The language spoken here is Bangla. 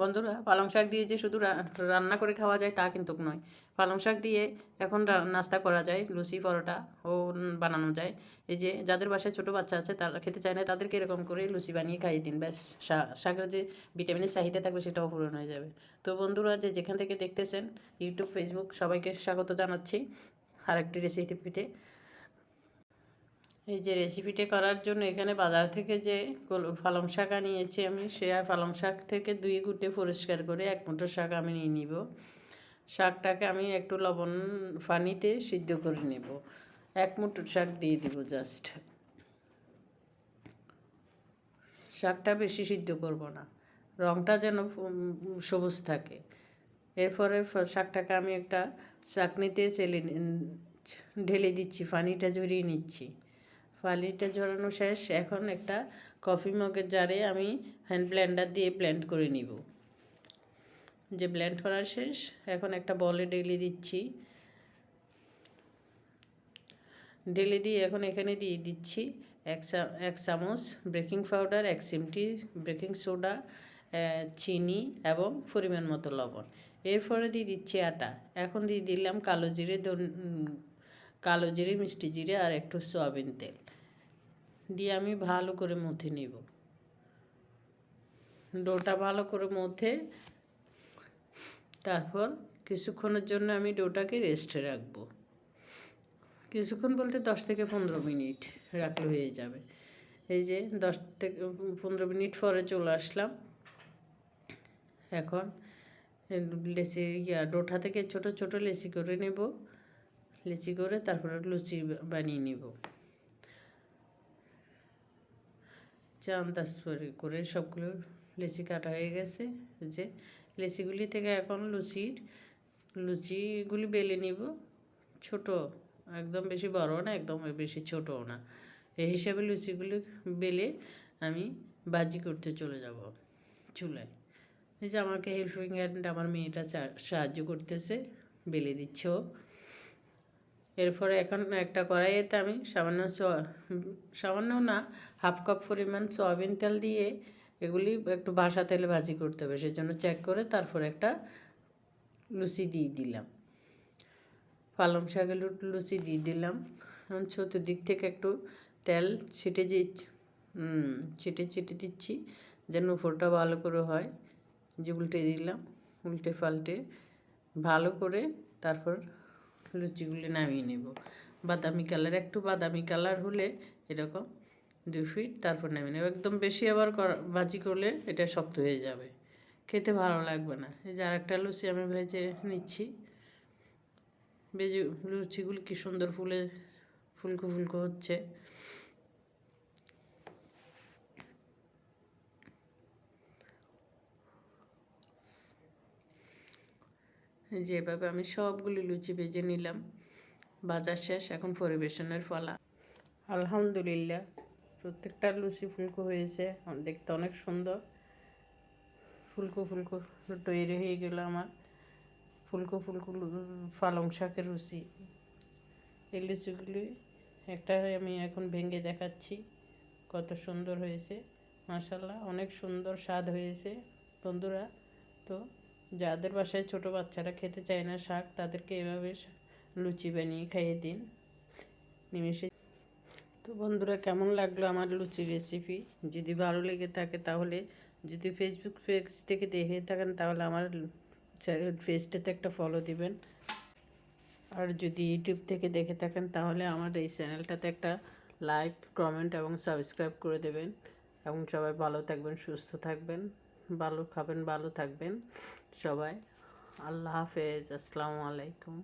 বন্ধুরা, পালং শাক দিয়ে যে শুধু রান্না করে খাওয়া যায় তা কিন্তু নয়। পালং শাক দিয়ে এখন নাস্তা করা যায়, লুচি, পরোটা ও বানানো যায়। এই যে যাদের বাসায় ছোটো বাচ্চা আছে, তারা খেতে চায় না, তাদেরকে এরকম করে লুচি বানিয়ে খাইয়ে দিন, ব্যাস। শাকের যে ভিটামিনের চাহিদা থাকবে সেটাও পূরণ হয়ে যাবে। তো বন্ধুরা, যে যেখান থেকে দেখতেছেন, ইউটিউব, ফেসবুক, সবাইকে স্বাগত জানাচ্ছি আরেকটি রেসিপিতে এই যে রেসিপিটা করার জন্য এখানে বাজার থেকে যে পালং শাক আনিয়েছি আমি, সে পালং শাক থেকে দুই গুটে পরিষ্কার করে এক মুঠো শাক আমি নিয়ে নিব। শাকটাকে আমি একটু লবণ পানিতে সিদ্ধ করে নেব। এক মুঠো শাক দিয়ে দিব জাস্ট শাকটা বেশি সিদ্ধ করব না। রঙটা যেন সবুজ থাকে। এরপরে শাকটাকে আমি একটা চাকনিতে চেলে ঢেলে দিচ্ছি, পানিটা ঝরিয়ে নিচ্ছি। পানিটা ঝরানো শেষ। এখন একটা কফি মগের জারে আমি হ্যান্ড ব্লেন্ডার দিয়ে ব্লেন্ড করে নিব। যে ব্লেন্ড করা শেষ, এখন একটা বলে ডেলি দিচ্ছি। ঢেলে দিয়ে এখন এখানে দিয়ে দিচ্ছি এক এক চামচ বেকিং পাউডার এক চিমটি বেকিং সোডা চিনি এবং পরিমাণ মতো লবণ। এরপরে দিয়ে দিচ্ছি আটা। এখন দিয়ে দিলাম কালো জিরে কালো জিরে, মিষ্টি জিরে আর একটু সয়াবিন তেল। দিয়ে আমি ভালো করে মথে নেব। ডোটা ভালো করে মথে তারপর কিছুক্ষণের জন্য আমি ডোটাকে রেস্টে রাখব। কিছুক্ষণ বলতে দশ থেকে পনেরো মিনিট রাখলে হয়ে যাবে। এই যে দশ থেকে পনেরো মিনিট পরে চলে আসলাম। এখন লেচি, ইয়া, ডোটা থেকে ছোট ছোট লেচি করে নেব। লেচি করে তারপরে লুচি বানিয়ে নেব। চা আন্দাজ করে করে সবগুলো লেচি কাটা হয়ে গেছে। যে লেচিগুলি থেকে এখন লুচির, লুচিগুলি বেলে নিব। ছোট, একদম বেশি বড় না, একদম বেশি ছোটও না। এই হিসাবে লুচিগুলি বেলে আমি বাজি করতে চলে যাব চুলায়। এই যে আমাকে হেল্পিং হ্যান্ড আমার মেয়েটা সাহায্য করতেছে, বেলে দিচ্ছে ও। এরপরে এখন একটা কড়াইয়েতে আমি সামান্য সামান্য না হাফ কাপ পরিমাণ সয়াবিন তেল দিয়ে এগুলি একটু বাসা তেলে ভাজি করতে হবে, সেজন্য চেক করে তারপর একটা লুচি দিয়ে দিলাম। পালং শাকের লুচি দিয়ে দিলাম। চতুর্দিক থেকে একটু তেল ছিটে যে ছিটে ছিটে দিচ্ছি যেন উপরটা ভালো করে হয়। যে উল্টে দিলাম, উল্টে পাল্টে ভালো করে তারপর লুচিগুলি নামিয়ে নেব। বাদামি কালার, একটু বাদামি কালার হলে এরকম দুই ফিট তারপর নামিয়ে নেব। একদম বেশি আবার ভাজি করলে এটা শক্ত হয়ে যাবে। খেতে ভালো লাগবে না। এই যে আরেকটা লুচি আমি ভেজে নিচ্ছি। ভেজে লুচিগুলি কী সুন্দর ফুলে, ফুলকো ফুলকো হচ্ছে। যেভাবে আমি সবগুলি লুচি ভেজে নিলাম, বাজার শেষ, এখন পরিবেশনের ফলা আলহামদুলিল্লাহ, প্রত্যেকটা লুচি ফুলকো হয়েছে দেখতে অনেক সুন্দর। ফুলকো ফুলকো তৈরি হয়ে গেল আমার। ফুলকো ফুলকো পালং শাকের লুচি এই লুচিগুলি একটা আমি এখন ভেঙে দেখাচ্ছি, কত সুন্দর হয়েছে। মাশাল্লাহ অনেক সুন্দর স্বাদ হয়েছে, বন্ধুরা। তো যাদের বাসায় ছোট বাচ্চারা খেতে চায় না শাক, তাদেরকে এভাবে লুচি বানিয়ে খাইয়ে দিন। নিমেষে তো বন্ধুরা, কেমন লাগল আমার লুচি রেসিপি যদি ভালো লেগে থাকে তাহলে, যদি ফেসবুক পেজ থেকে দেখে থাকেন তাহলে আমার পেজটাতে একটা ফলো দিবেন। আর যদি ইউটিউব থেকে দেখে থাকেন তাহলে আমার এই চ্যানেলটাতে একটা লাইক কমেন্ট এবং সাবস্ক্রাইব করে দেবেন। এবং সবাই ভালো থাকবেন, সুস্থ থাকবেন। ভালো খাবেন ভালো থাকবেন সবাই। আল্লাহ হাফেজ আসসালামু আলাইকুম।